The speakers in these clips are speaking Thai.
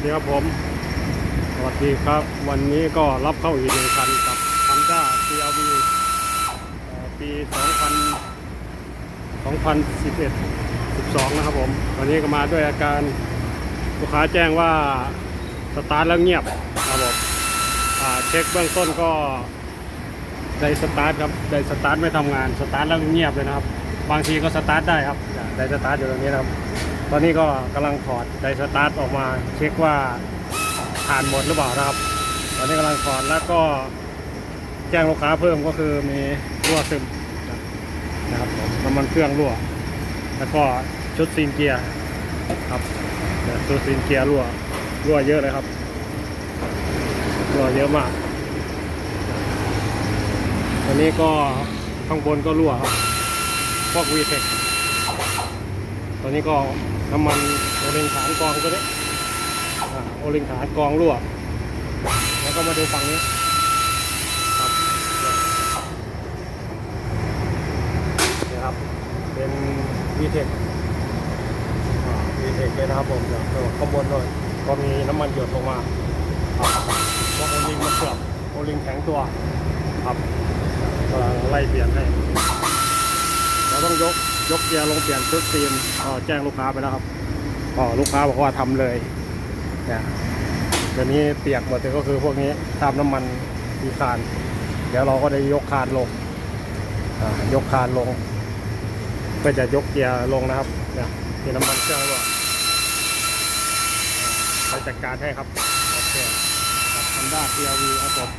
วัสดีครับผม สวัสดีครับ วันนี้ก็รับเข้าอีกหนึ่งคันกับ Honda CRV เอ่อปี 2000 2011 12 นะครับผม วันนี้ก็มาด้วยอาการลูกค้าแจ้งว่าสตาร์ทแล้วเงียบครับผมเช็คเบื้องต้นก็ไดสตาร์ทครับไดสตาร์ทไม่ทำงาน สตาร์ทแล้วเงียบเลยนะครับ บางทีก็สตาร์ทได้ครับไดสตาร์ทอยู่ตรงนี้นะครับ ตอนนี้ก็กำลังถอดไดสตาร์ทออกมา เช็คว่าผ่านหมดหรือเปล่านะครับ ตอนนี้กำลังถอดแล้วก็แจ้งลูกค้าเพิ่มก็คือมีรั่วซึมนะครับน้ำมันเครื่องรั่ว แล้วก็ชุดซีนเกียร์ครับชุดซีนเกียร์รั่วรั่วเยอะเลยครับรั่วเยอะมากอันนี้ก็ข้างบนก็รั่วครับพวกวีเทคตอนนี้ก็ น้ำมันโอลิงฐานกองตัวนี้โอลิงฐานกองรั่ว แล้วก็มาดูฝั่งนี้ครับนี่ครับ เป็นวีเทควีเทคเลยนะครับผมเดี๋ยวข้างบนหน่อยก็มีน้ำมันหยดลงมาครับก็โอลิงมาเกือบโอลิงแข็งตัวครับกำลังไล่เปลี่ยนให้เราต้องยก ยกเกียร์ลงเปลี่ยนชุดซีนก็แจ้งลูกค้าไปแล้วครับก็ลูกค้าบอกว่าทำเลยเนี่ยเดี๋ยวนี้เปียกหมดเลยก็คือพวกนี้ทำน้ำมันมีคาน เดี๋ยวเราก็ได้ยกคานลงยกคานลงเพื่อจะยกเกียร์ลงนะครับเนี่ยมีน้ำมันเครื่องด้วยไปจัดการให้ครับโอเคกับ Honda CRV ครับผม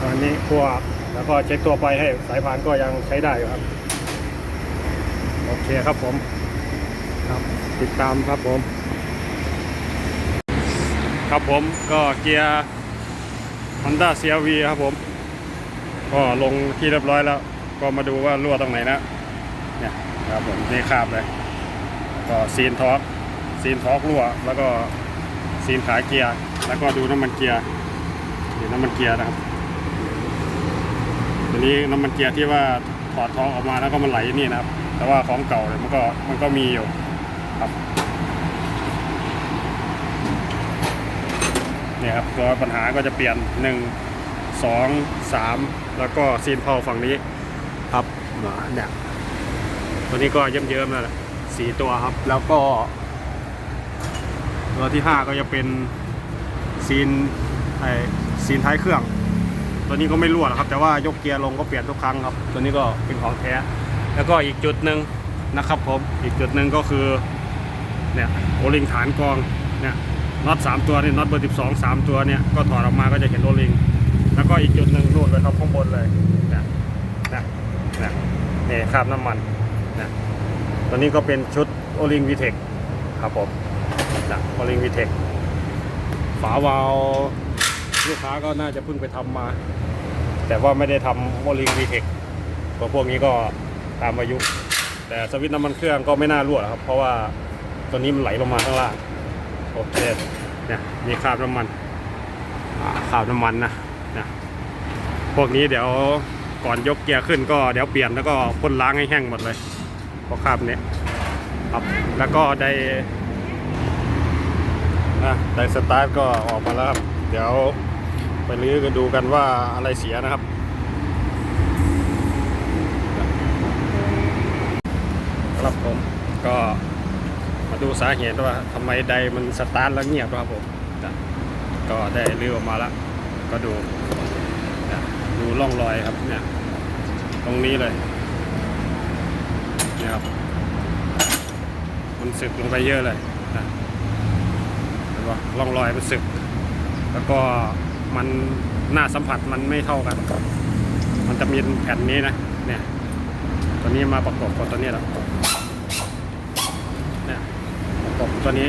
ตอนนี้พวกแล้วก็เช็คตัวไปให้สายพานก็ยังใช้ได้อยู่ครับ โอเคครับผมครับติดตามครับผม ครับผมก็เกียร์ Honda CRV ครับผม ก็ลงที่เรียบร้อยแล้ว ก็มาดูว่ารั่วตรงไหนนะเนี่ยครับผมนี่คราบเลย ก็ซีนท็อกซีนท็อกรั่ว แล้วก็ซีนขาเกียร์ แล้วก็ดูน้ำมันเกียร์ดูน้ำมันเกียร์นะครับตัวนี้น้ำมันเกียร์ที่ว่าถอดท้องออกมาแล้วก็มันไหลนี่นะครับ แต่ว่าของเก่าเนี่ยมันก็มันก็มีอยู่ครับเนี่ยครับตัวปัญหาก็จะเปลี่ยนหนึ่งสองสามแล้วก็ซีนเพาฝั่งนี้ครับเนี่ยตัวนี้ก็เยิ้มๆแล้วแหละสี่ตัวครับแล้วก็ ตัวที่ห้าก็จะเป็นซีนไอซีนท้ายเครื่อง ตัวนี้ก็ไม่รั่วหรอกครับ แต่ว่ายกเกียร์ลงก็เปลี่ยนทุกครั้งครับ ตัวนี้ก็เป็นของแท้ แล้วก็อีกจุดหนึ่งนะครับผมอีกจุดหนึ่งก็คือเนี่ยโอลิงฐานกองเนี่ยน็อตสามตัวนี่น็อตเบอร์สิบสองสามตัวเนี่ยก็ถอดออกมาก็จะเห็นโอลิง แล้วก็อีกจุดหนึ่งนู่นเลยครับข้างบนเลยเนี่ยเนี่ยเนี่ยนี่คราบน้ำมันเนี่ยตัวนี้ก็เป็นชุดโอลิงวีเทคครับผมนะโอลิงวีเทคฝาวาล์วลูกค้าก็น่าจะเพิ่งไปทำมา แต่ว่าไม่ได้ทำโมลิงวีเทคเพราะพวกนี้ก็ ตามอายุ แต่สวิตช์น้ำมันเครื่องก็ไม่น่ารั่วครับ เพราะว่าตัวนี้มันไหลลงมาข้างล่างโอเคเนี่ยมีคราบน้ำมันคราบน้ำมันนะนะพวกนี้เดี๋ยวก่อนยกเกียร์ขึ้นก็เดี๋ยวเปลี่ยนแล้วก็พ่นล้างให้แห้งหมดเลยเพราะคราบเนี้ยครับแล้วก็ได้อะได้สตาร์ทก็ออกมาแล้วครับ เดี๋ยวไปลื้อกันดูกันว่าอะไรเสียนะครับ ครับผมก็มาดูสาเหตุว่าทำไมไดมันสตาร์ทแล้วเงียบครับผมก็ได้เลือออกมาแล้ว ก็ดูดูร่องรอยครับเนี่ยตรงนี้เลยเนี่ยครับมันสึกลงไปเยอะเลยนะเห็นปะร่องรอยมันสึก แล้วก็มันหน้าสัมผัสมันไม่เท่ากัน มันจะมีแผ่นนี้นะ ตัวนี้มาประกอบกับตัวนี้แล้วเนี่ยประกอบตัวนี้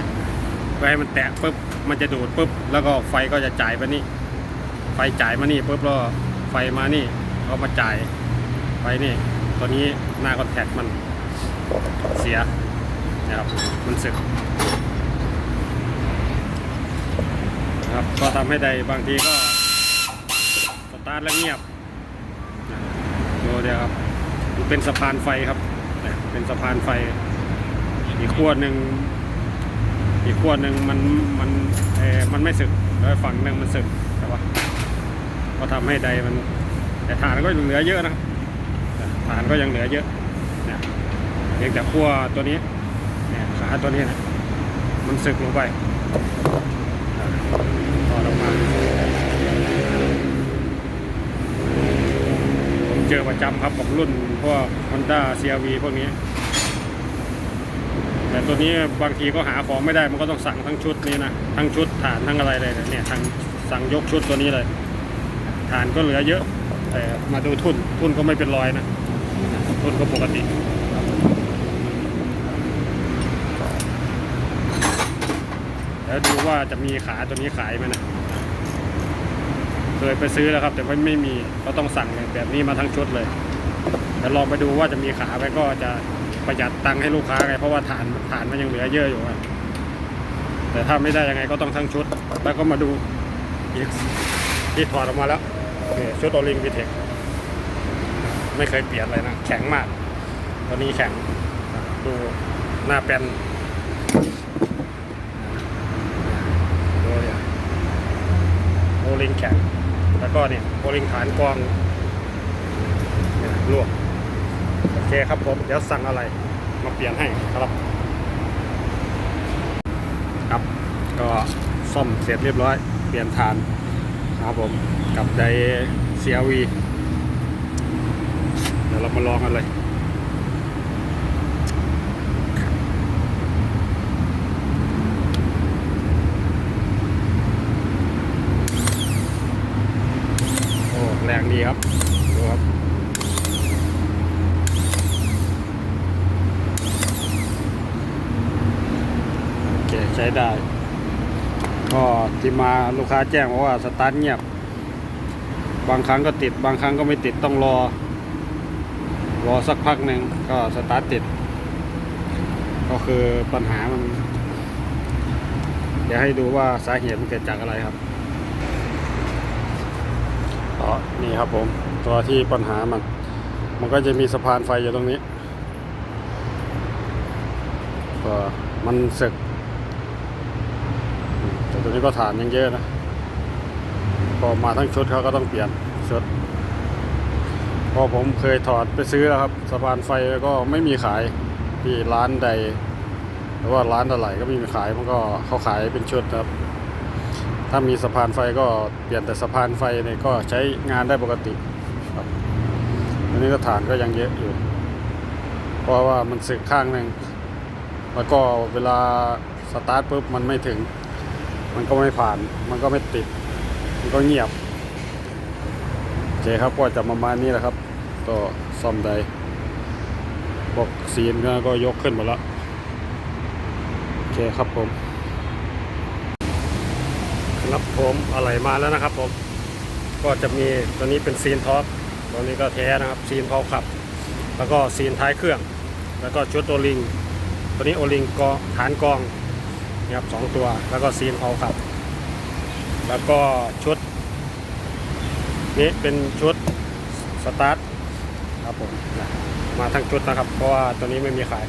เพื่อให้มันแตะปุ๊บมันจะดูดปุ๊บแล้วก็ไฟก็จะจ่ายไปนี่ ไฟจ่ายมานี่ปุ๊บแล้วไฟมานี่ก็มาจ่ายไฟนี่ ตัวนี้หน้าคอนแทคมันเสียนะครับมันสึกนะครับก็ทำให้ใดบางทีก็สตาร์ทแล้วเงียบดูเดียวครับ เป็นสะพานไฟครับเป็นสะพานไฟ อีกขั้วหนึ่งอีกขั้วหนึ่งมันมันเออมันไม่สึกแล้วฝั่งหนึ่งมันสึกแต่ว่าก็ทำให้ใดมัน แต่ฐานก็ยังเหลือเยอะนะฐานก็ยังเหลือเยอะเนี่ยเพียงแต่ขั้วตัวนี้เนี่ยขาตัวนี้นะมันสึกลงไปอะต่อลงมาผม เจอประจำครับของรุ่นพวก Honda CRV พวกนี้ แต่ตัวนี้บางทีก็หาของไม่ได้มันก็ต้องสั่งทั้งชุดนี้นะ ทั้งชุดฐานทั้งอะไรเลยเนี่ยทางสั่งยกชุดตัวนี้เลย ฐานก็เหลือเยอะ แต่มาดูทุนทุนก็ไม่เป็นรอยนะ ทุนก็ปกติแล้วดูว่าจะมีขาตัวนี้ขายไหมนะ เคยไปซื้อแล้วครับ แต่ว่ไม่มีก็ต้องสั่งแบบนี้มาทั้งชุดเลยแต่ลองไปดูว่าจะมีขาไหมก็จะประหยัดตังค์ให้ลูกค้าไงเพราะว่าฐานฐานมันยังเหลือเยอะอยู่แต่ถ้าไม่ได้ยังไงก็ต้องทั้งชุด แล้วก็มาดูอีกที่ถอดออกมาแล้วชุดโอลิงวิเทคไม่เคยเปลี่ยนเลยนะ แข็งมากตัวนี้แข็งดูหน้าเป็นโอลิงแข็ง แล้วก็เนี่ยบริงฐานกองลวกโอเคครับผม เดี๋ยวสั่งอะไรมาเปลี่ยนให้ครับ ครับ ก็ซ่อมเสร็จเรียบร้อย เปลี่ยนฐานครับผม กับได CRV เดี๋ยวเรามาลองกันเลย โอ้ แรง ดีครับ ดูครับ โอเค ใช้ได้ ก็ที่มาลูกค้าแจ้งว่าสตาร์ทเงียบ บางครั้งก็ติด บางครั้งก็ไม่ติดต้องรอ รอสักพักหนึ่งก็สตาร์ทติด ก็คือปัญหามัน เดี๋ยวให้ดูว่าสาเหตุมันเกิดจากอะไรครับ อ๋อนี่ครับผม ตัวที่ปัญหามัน มันก็จะมีสะพานไฟอยู่ตรงนี้ก็มันสึก แต่ตัวนี้ก็ฐานยังเยอะนะพอมาทั้งชุดเขาก็ต้องเปลี่ยนชุดเพอผมเคยถอดไปซื้อแล้วครับสะพานไฟก็ไม่มีขายที่ร้านใดหรือว่าร้านอะไรก็ไม่มีขายมันก็เขาขายเป็นชุดครับ ถ้ามีสะพานไฟก็เปลี่ยนแต่สะพานไฟเนี่ยก็ใช้งานได้ปกติครับอันนี้ก็ฐานก็ยังเยอะอยู่ เพราะว่ามันสึกข้างหนึ่งแล้วก็เวลาสตาร์ทปุ๊บมันไม่ถึง มันก็ไม่ผ่าน มันก็ไม่ติด มันก็เงียบโอเคครับก็จะประมาณนี้แหละครับ ก็ซ่อมได้บอกซีนก็ก็ยกขึ้นหมดแล้วโอเคครับผม รับผมอะไรมาแล้วนะครับผม ก็จะมีตัวนี้เป็นซีนท็อปตัวนี้ก็แท้นะครับซีนเผาขับ แล้วก็ซีนท้ายเครื่อง แล้วก็ชุดโอลิง ตัวนี้โอลิงกอฐานกองนะครับสองตัว แล้วก็ซีนเผาขับ แล้วก็ชุด นี้เป็นชุดสตาร์ทครับผมนะมาทั้งชุดนะครับ เพราะว่าตัวนี้ไม่มีขาย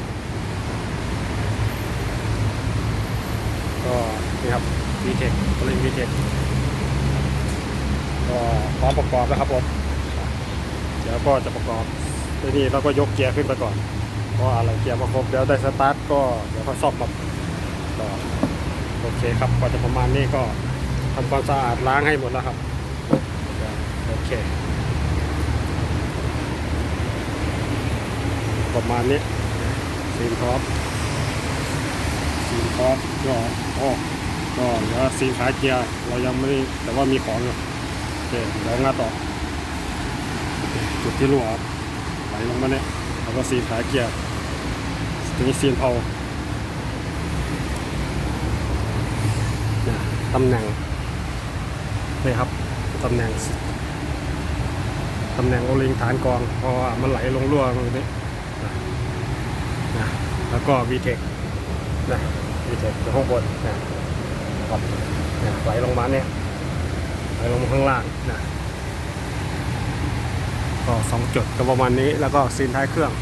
ก็นี่ครับ VTEC ตัวเล่น VTEC ก็พร้อมประกอบแล้วครับผม เดี๋ยวก็จะประกอบทีนี้เราก็ยกเกียร์ขึ้นไปก่อนเพราะอะไรเกียร์มาครบเดี๋ยวได้สตาร์ทก็เดี๋ยวก็ซ่อมมาต่อโอเคครับก็จะประมาณนี้ก็ทำความสะอาดล้างให้หมดแล้วครับโอเค ประมาณนี้ซีนท็อปซีนท็อปก็โอ้ ก็แล้วซีขาเกียร์เรายังไม่ได้แต่ว่ามีของอยู่โอเคเดี๋ยวงัดต่อจุดที่รั่วไหลลงมาเนี่ยแล้วก็ซีนขาเกียร์ทีนี้ซีนเผาตำแหน่งนี่ครับตำแหน่งตำแหน่งโอลิงฐานกองเพราะว่ามันไหลลงรั่วตรงนี้นะแล้วก็ VTEC นะ VTEC อยู่ข้างบนนะ ครับนะไหลลงมาเนี่ยไหลลงมาข้างล่างนะก็สองจุดก็ประมาณนี้แล้วก็ซีนท้ายเครื่อง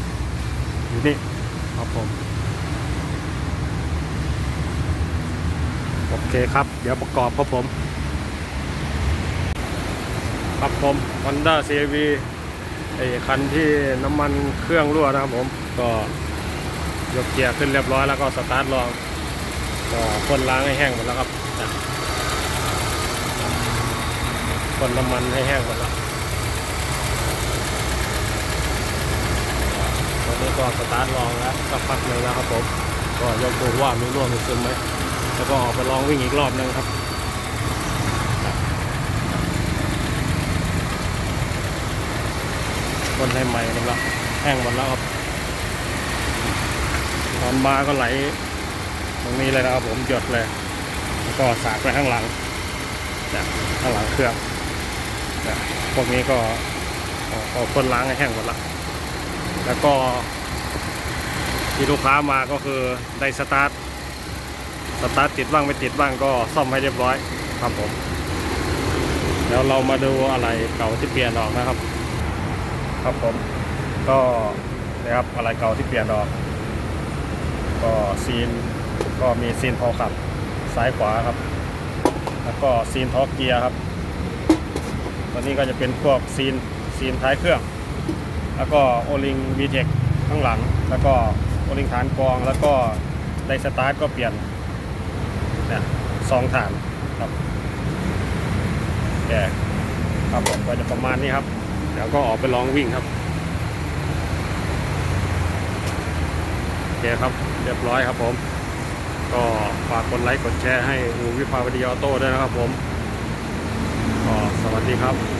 อยู่นี่ครับผมโอเคครับ เดี๋ยวประกอบครับผม ครับผม Honda CRV ไอ้คันที่น้ำมันเครื่องรั่วนะครับผม ก็ยกเกียร์ขึ้นเรียบร้อยแล้วก็สตาร์ทลอง ก็พ่นล้างให้แห้งหมดแล้วครับนะพ่นน้ำมันให้แห้งหมดแล้วตอนนี้ก็สตาร์ทลองแล้วสักพักหนึ่งแล้วครับผม ก็ยกดูว่ามีรั่วมีซึมไหม แล้วก็ออกไปลองวิ่งอีกรอบหนึงครับคนให้ใหม่หมดแล้วแห้งหมดแล้วครับตอนมาก็ไหล รงนี้เลยนะครับผมหยดเลยแล้วก็สาดไปข้างหลังจากข้างหลังเครื่องพวกนี้ก็เอาเอาคนล้างให้แห้งหมดละแล้วก็ที่ลูกค้ามาก็คือได้สตาร์ท สตาร์ทติดบ้างไม่ติดบ้างก็ซ่อมให้เรียบร้อยครับผม แล้วเรามาดูอะไรเก่าที่เปลี่ยนออกนะครับ ครับผม ก็นะครับอะไรเก่าที่เปลี่ยนออก ก็ซีน ก็มีซีนพอขับซ้ายขวาครับ แล้วก็ซีนท็อกเกียร์ครับ ตัวนี้ก็จะเป็นพวกซีนซีนท้ายเครื่อง แล้วก็โอลิงวีเทคข้างหลัง แล้วก็โอลิงฐานกรอง แล้วก็ไดสตาร์ทก็เปลี่ยนเนี่ยสองฐานครับแกครับผมก็จะประมาณนี้ครับ เดี๋ยวก็ออกไปลองวิ่งครับโอเคครับ เรียบร้อยครับผม ก็ฝากกดไลค์กดแชร์ให้อูวิภาวดีออโต้ด้วยนะครับผม ก็สวัสดีครับ